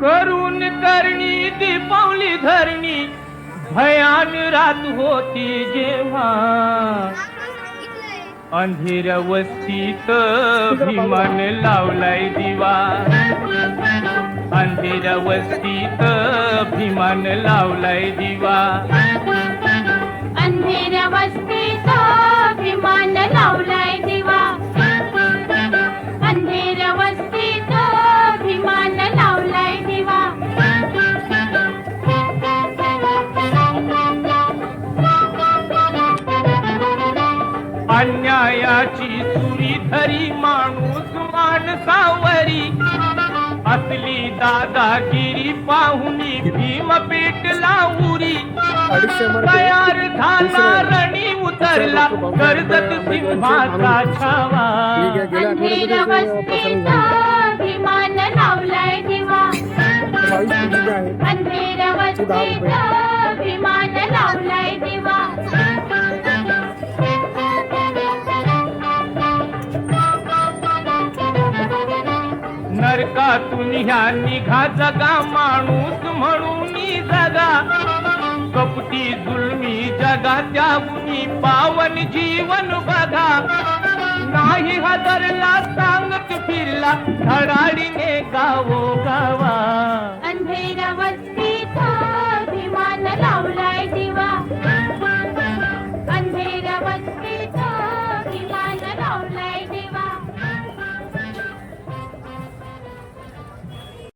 करून करणी दीपावली धरणी. भयान रात होती जेव्हा. अंधेर वस्तीत भीमान लावलाय दिवा. अंधेर वस्तीत भीमान लावलाय दिवा. अन्यायाची सुरी धरी माणूस माणसावरी. असली दादागिरी पाहुनी भीम पेटला उरी. तयार झाला. रणी उतरला कर्जत सिंहाचा छावा. ठीक आहे, गेल्या अंधेऱ्या आठवड्यामध्ये वस्तीत प्रसारण नरकातून ह्या निघा जगा माणूस म्हणून जगा. कपटी जुलमी जगा त्यागुनी पावन जीवन बघा. नाही हजरला सांगत फिरला धडाडीने गावो